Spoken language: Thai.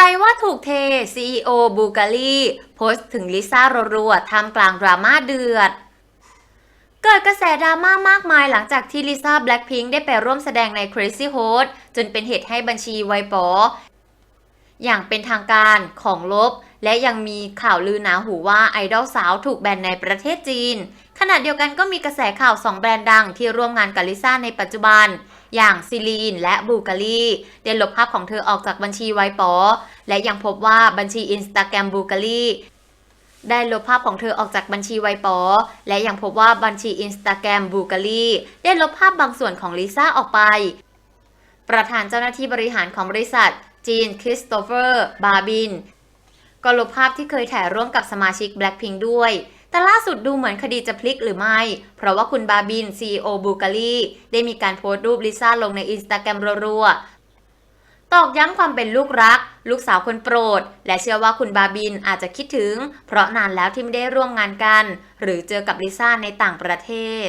รว่าถูกเท CEO บูการีโพสต์ถึงลิซ่ารัวๆทำกลางดราม่าเดือด เกิดกระแสดราม่ามากมายหลังจากที่ลิซ่าแบล็คพิงค์ได้ไปร่วมแสดงใน Crazy Horse จนเป็นเหตุให้บัญชีไวปออย่างเป็นทางการของลบ และยังมีข่าวลือหนาหูว่าไอดอลสาวถูกแบนในประเทศจีน ขณะเดียวกันก็มีกระแสข่าว 2 แบรนด์ดังที่ร่วมงานกับลิซ่าในปัจจุบัน อย่างซิลีนและบูการีได้ลบภาพของเธอออกจากบัญชีไวปอและยังพบว่าบัญชีอินสตาแกรมบูการีได้ลบภาพของเธอออกจากบัญชีไวปอและยังพบว่าบัญชีอินสตาแกรมบูการีได้ลบภาพบางส่วนของลิซ่าออกไป ประธานเจ้าหน้าที่บริหารของบริษัท จีนคริสโตเฟอร์ บาบิน ก็ลบภาพที่เคยถ่ายร่วมกับสมาชิก Blackpink ด้วย แต่ล่าสุดดูเหมือนคดีจะพลิกหรือไม่ เพราะว่าคุณบาบิน CEO บูการีได้มีการโพสต์รูปลิซ่าลงในอินสตาแกรมรัวๆ ตอกย้ำความเป็นลูกรัก ลูกสาวคนโปรด และเชื่อว่าคุณบาบินอาจจะคิดถึง เพราะนานแล้วที่ไม่ได้ร่วมงานกัน หรือเจอกับลิซ่าในต่างประเทศ